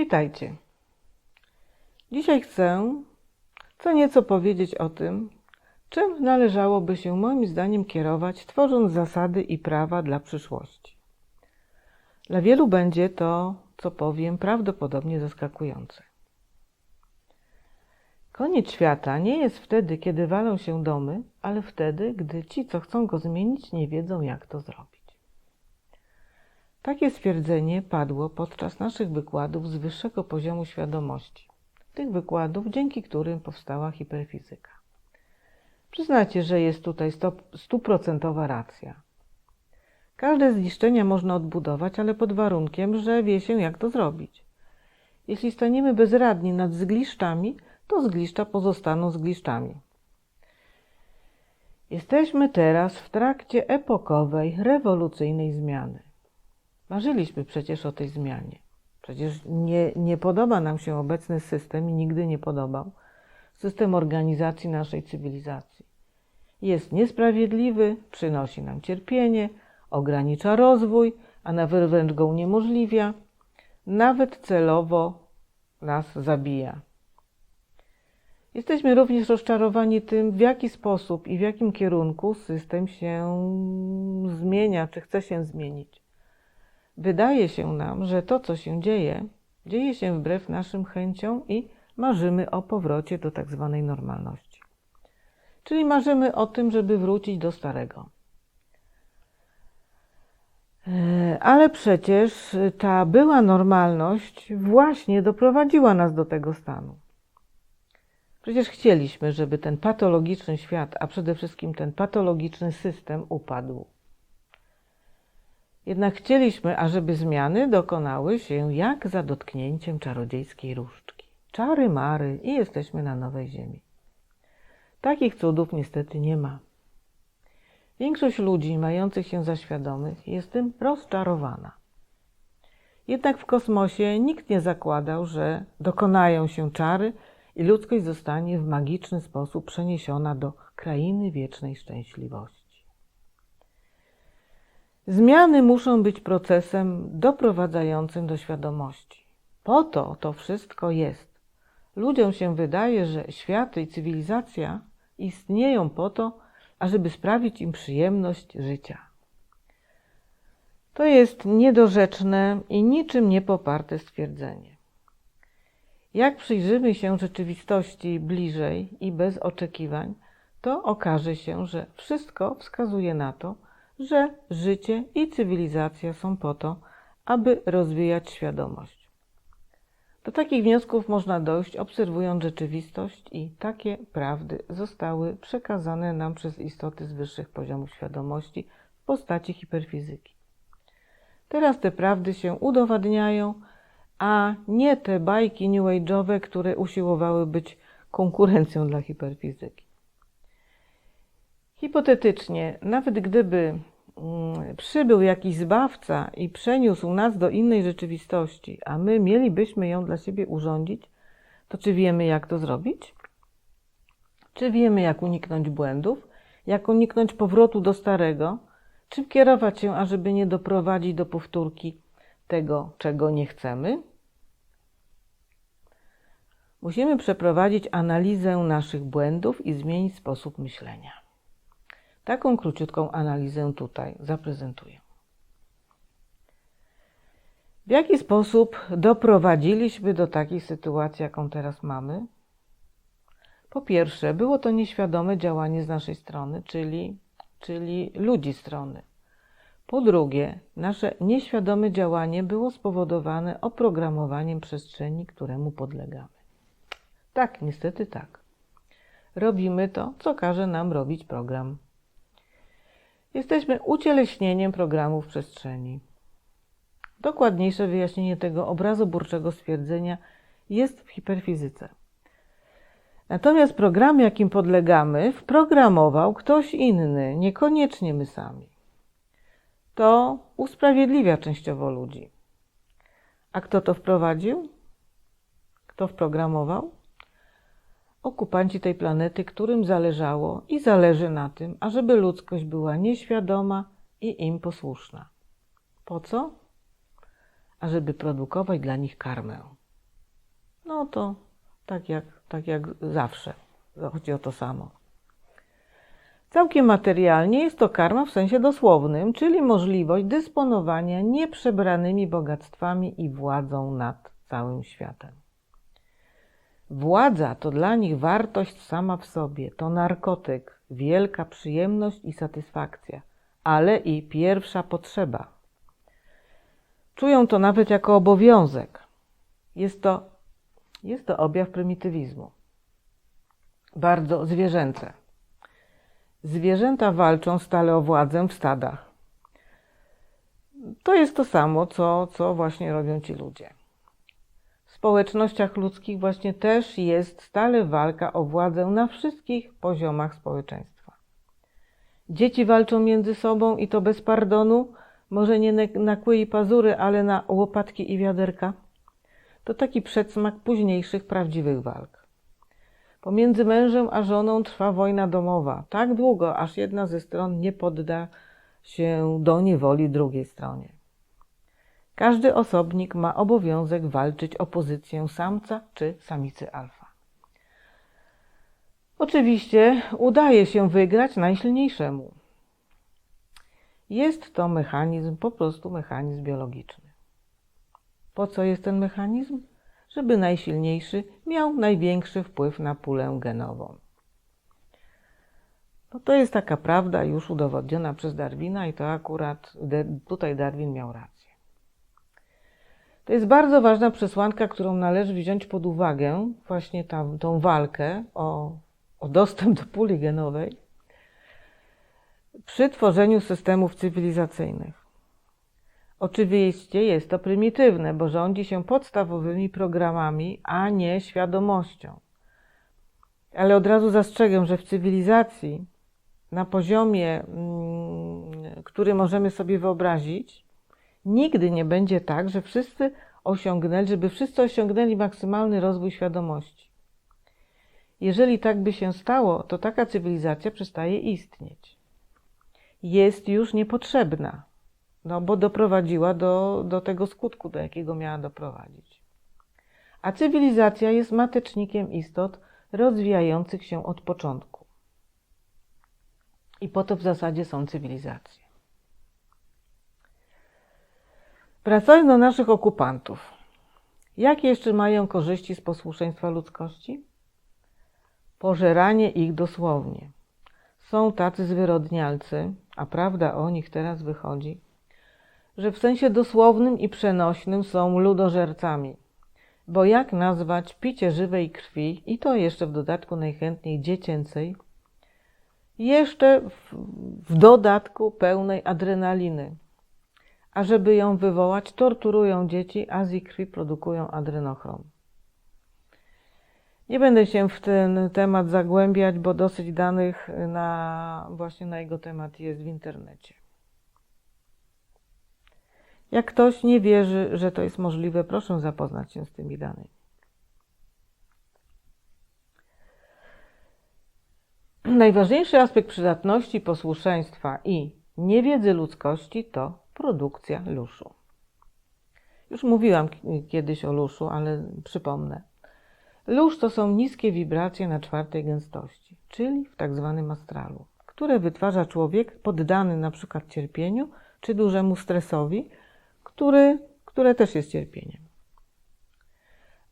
Witajcie. Dzisiaj chcę co nieco powiedzieć o tym, czym należałoby się moim zdaniem kierować, tworząc zasady i prawa dla przyszłości. Dla wielu będzie to, co powiem, prawdopodobnie zaskakujące. Koniec świata nie jest wtedy, kiedy walą się domy, ale wtedy, gdy ci, co chcą go zmienić, nie wiedzą, jak to zrobić. Takie stwierdzenie padło podczas naszych wykładów z wyższego poziomu świadomości. Tych wykładów, dzięki którym powstała hiperfizyka. Przyznacie, że jest tutaj stuprocentowa racja. Każde zniszczenia można odbudować, ale pod warunkiem, że wie się, jak to zrobić. Jeśli staniemy bezradni nad zgliszczami, to zgliszcza pozostaną zgliszczami. Jesteśmy teraz w trakcie epokowej, rewolucyjnej zmiany. Marzyliśmy przecież o tej zmianie. Przecież nie, nie podoba nam się obecny system i nigdy nie podobał. System organizacji naszej cywilizacji. Jest niesprawiedliwy, przynosi nam cierpienie, ogranicza rozwój, a nawet wręcz go uniemożliwia, nawet celowo nas zabija. Jesteśmy również rozczarowani tym, w jaki sposób i w jakim kierunku system się zmienia, czy chce się zmienić. Wydaje się nam, że to, co się dzieje, dzieje się wbrew naszym chęciom i marzymy o powrocie do tak zwanej normalności. Czyli marzymy o tym, żeby wrócić do starego. E, ale przecież ta była normalność właśnie doprowadziła nas do tego stanu. Przecież chcieliśmy, żeby ten patologiczny świat, a przede wszystkim ten patologiczny system upadł. Jednak chcieliśmy, ażeby zmiany dokonały się jak za dotknięciem czarodziejskiej różdżki. Czary mary i jesteśmy na nowej ziemi. Takich cudów niestety nie ma. Większość ludzi mających się za świadomych jest tym rozczarowana. Jednak w kosmosie nikt nie zakładał, że dokonają się czary i ludzkość zostanie w magiczny sposób przeniesiona do krainy wiecznej szczęśliwości. Zmiany muszą być procesem doprowadzającym do świadomości. Po to to wszystko jest. Ludziom się wydaje, że świat i cywilizacja istnieją po to, ażeby sprawić im przyjemność życia. To jest niedorzeczne i niczym nie poparte stwierdzenie. Jak przyjrzymy się rzeczywistości bliżej i bez oczekiwań, to okaże się, że wszystko wskazuje na to, że życie i cywilizacja są po to, aby rozwijać świadomość. Do takich wniosków można dojść obserwując rzeczywistość i takie prawdy zostały przekazane nam przez istoty z wyższych poziomów świadomości w postaci hiperfizyki. Teraz te prawdy się udowadniają, a nie te bajki new age'owe, które usiłowały być konkurencją dla hiperfizyki. Hipotetycznie, nawet gdyby przybył jakiś zbawca i przeniósł nas do innej rzeczywistości, a my mielibyśmy ją dla siebie urządzić, to czy wiemy, jak to zrobić? Czy wiemy, jak uniknąć błędów? Jak uniknąć powrotu do starego? Czym kierować się, ażeby nie doprowadzić do powtórki tego, czego nie chcemy? Musimy przeprowadzić analizę naszych błędów i zmienić sposób myślenia. Taką króciutką analizę tutaj zaprezentuję. W jaki sposób doprowadziliśmy do takiej sytuacji, jaką teraz mamy? Po pierwsze, było to nieświadome działanie z naszej strony, czyli, czyli ludzi strony. Po drugie, nasze nieświadome działanie było spowodowane oprogramowaniem przestrzeni, któremu podlegamy. Tak, niestety tak. Robimy to, co każe nam robić program. Jesteśmy ucieleśnieniem programów przestrzeni. Dokładniejsze wyjaśnienie tego obrazoburczego stwierdzenia jest w hiperfizyce. Natomiast program, jakim podlegamy, wprogramował ktoś inny, niekoniecznie my sami. To usprawiedliwia częściowo ludzi. A kto to wprowadził? Kto wprogramował? Okupanci tej planety, którym zależało i zależy na tym, ażeby ludzkość była nieświadoma i im posłuszna. Po co? Ażeby produkować dla nich karmę. No to tak jak, tak jak zawsze. Chodzi o to samo. Całkiem materialnie jest to karma w sensie dosłownym, czyli możliwość dysponowania nieprzebranymi bogactwami i władzą nad całym światem. Władza to dla nich wartość sama w sobie, to narkotyk, wielka przyjemność i satysfakcja, ale i pierwsza potrzeba. Czują to nawet jako obowiązek. Jest to, jest to objaw prymitywizmu. Bardzo zwierzęce. Zwierzęta walczą stale o władzę w stadach. To jest to samo, co, co właśnie robią ci ludzie. Społecznościach ludzkich właśnie też jest stale walka o władzę na wszystkich poziomach społeczeństwa. Dzieci walczą między sobą i to bez pardonu, może nie na kły i pazury, ale na łopatki i wiaderka. To taki przedsmak późniejszych prawdziwych walk. Pomiędzy mężem a żoną trwa wojna domowa, tak długo, aż jedna ze stron nie podda się do niewoli drugiej stronie. Każdy osobnik ma obowiązek walczyć o pozycję samca czy samicy alfa. Oczywiście udaje się wygrać najsilniejszemu. Jest to mechanizm, po prostu mechanizm biologiczny. Po co jest ten mechanizm? Żeby najsilniejszy miał największy wpływ na pulę genową. No to jest taka prawda już udowodniona przez Darwina i to akurat tutaj Darwin miał rację. To jest bardzo ważna przesłanka, którą należy wziąć pod uwagę, właśnie ta, tą walkę o, o dostęp do puli genowej przy tworzeniu systemów cywilizacyjnych. Oczywiście jest to prymitywne, bo rządzi się podstawowymi programami, a nie świadomością. Ale od razu zastrzegam, że w cywilizacji na poziomie, mm, który możemy sobie wyobrazić, nigdy nie będzie tak, że wszyscy osiągnęli, żeby wszyscy osiągnęli maksymalny rozwój świadomości. Jeżeli tak by się stało, to taka cywilizacja przestaje istnieć. Jest już niepotrzebna, no bo doprowadziła do, do tego skutku, do jakiego miała doprowadzić. A cywilizacja jest matecznikiem istot rozwijających się od początku. I po to w zasadzie są cywilizacje. Wracając do naszych okupantów. Jakie jeszcze mają korzyści z posłuszeństwa ludzkości? Pożeranie ich dosłownie. Są tacy zwyrodnialcy, a prawda o nich teraz wychodzi, że w sensie dosłownym i przenośnym są ludożercami. Bo jak nazwać picie żywej krwi, i to jeszcze w dodatku najchętniej dziecięcej, jeszcze w, w dodatku pełnej adrenaliny. A żeby ją wywołać, torturują dzieci, a z ich krwi produkują adrenochrom. Nie będę się w ten temat zagłębiać, bo dosyć danych na, właśnie na jego temat jest w internecie. Jak ktoś nie wierzy, że to jest możliwe, proszę zapoznać się z tymi danymi. Najważniejszy aspekt przydatności, posłuszeństwa i niewiedzy ludzkości to produkcja luszu. Już mówiłam kiedyś o luszu, ale przypomnę. Lusz to są niskie wibracje na czwartej gęstości, czyli w tak zwanym astralu, które wytwarza człowiek poddany na przykład cierpieniu czy dużemu stresowi, który, które też jest cierpieniem.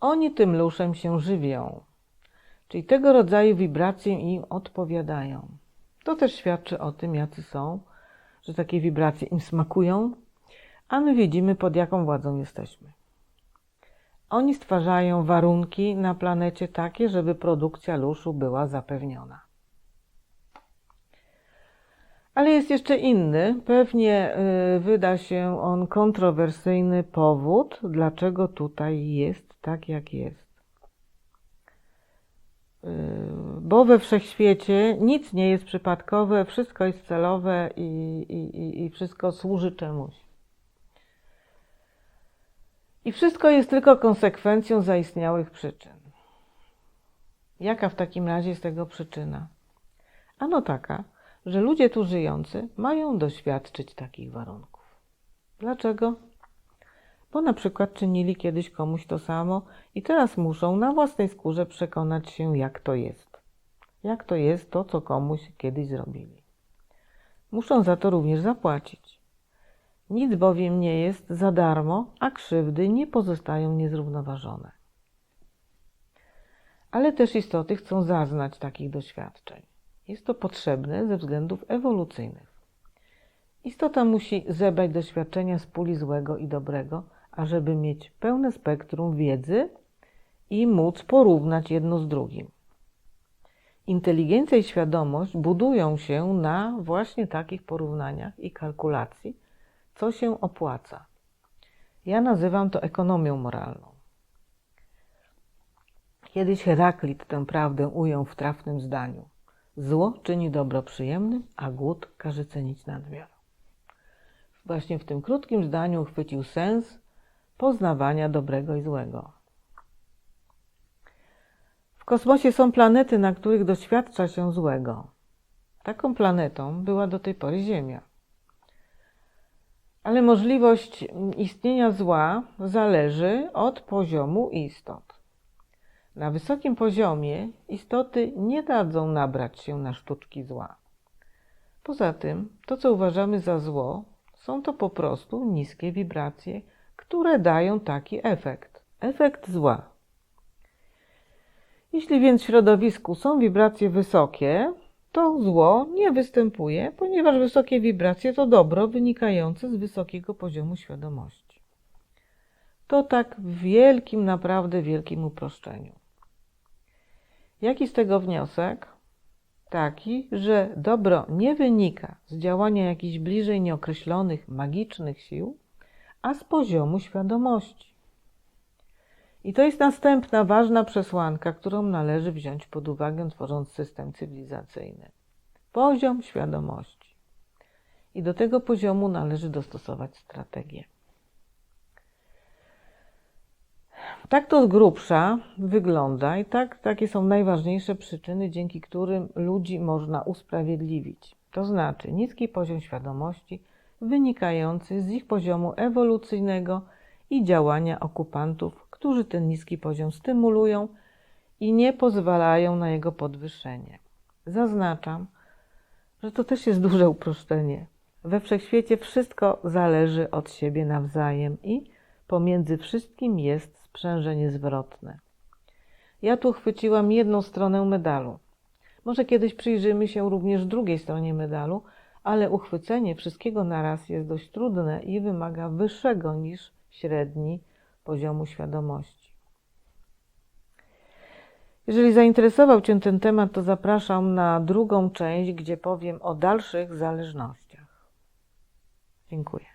Oni tym luszem się żywią, czyli tego rodzaju wibracje im odpowiadają. To też świadczy o tym, jacy są, że takie wibracje im smakują, a my widzimy, pod jaką władzą jesteśmy. Oni stwarzają warunki na planecie takie, żeby produkcja luszu była zapewniona. Ale jest jeszcze inny, pewnie y, wyda się on kontrowersyjny powód, dlaczego tutaj jest tak, jak jest. Bo we wszechświecie nic nie jest przypadkowe, wszystko jest celowe i, i, i wszystko służy czemuś. I wszystko jest tylko konsekwencją zaistniałych przyczyn. Jaka w takim razie jest tego przyczyna? Ano taka, że ludzie tu żyjący mają doświadczyć takich warunków. Dlaczego? bo na przykład czynili kiedyś komuś to samo i teraz muszą na własnej skórze przekonać się, jak to jest. Jak to jest to, co komuś kiedyś zrobili. Muszą za to również zapłacić. Nic bowiem nie jest za darmo, a krzywdy nie pozostają niezrównoważone. Ale też istoty chcą zaznać takich doświadczeń. Jest to potrzebne ze względów ewolucyjnych. Istota musi zebrać doświadczenia z puli złego i dobrego, ażeby mieć pełne spektrum wiedzy i móc porównać jedno z drugim. Inteligencja i świadomość budują się na właśnie takich porównaniach i kalkulacji, co się opłaca. Ja nazywam to ekonomią moralną. Kiedyś Heraklit tę prawdę ujął w trafnym zdaniu. Zło czyni dobro przyjemnym, a głód każe cenić nadmiar. Właśnie w tym krótkim zdaniu uchwycił sens poznawania dobrego i złego. Kosmosie są planety, na których doświadcza się złego. Taką planetą była do tej pory Ziemia. Ale możliwość istnienia zła zależy od poziomu istot. Na wysokim poziomie istoty nie dadzą nabrać się na sztuczki zła. Poza tym, to co uważamy za zło, są to po prostu niskie wibracje, które dają taki efekt efekt zła. Jeśli więc w środowisku są wibracje wysokie, to zło nie występuje, ponieważ wysokie wibracje to dobro wynikające z wysokiego poziomu świadomości. To tak w wielkim, naprawdę wielkim uproszczeniu. Jaki z tego wniosek? Taki, że dobro nie wynika z działania jakichś bliżej nieokreślonych, magicznych sił, a z poziomu świadomości. I to jest następna ważna przesłanka, którą należy wziąć pod uwagę, tworząc system cywilizacyjny. Poziom świadomości. I do tego poziomu należy dostosować strategię. Tak to z grubsza wygląda i tak, takie są najważniejsze przyczyny, dzięki którym ludzi można usprawiedliwić. To znaczy niski poziom świadomości wynikający z ich poziomu ewolucyjnego i działania okupantów, którzy ten niski poziom stymulują i nie pozwalają na jego podwyższenie. Zaznaczam, że to też jest duże uproszczenie. We wszechświecie wszystko zależy od siebie nawzajem i pomiędzy wszystkim jest sprzężenie zwrotne. Ja tu chwyciłam jedną stronę medalu. Może kiedyś przyjrzymy się również drugiej stronie medalu, ale uchwycenie wszystkiego naraz jest dość trudne i wymaga wyższego niż średni poziomu świadomości. Jeżeli zainteresował Cię ten temat, to zapraszam na drugą część, gdzie powiem o dalszych zależnościach. Dziękuję.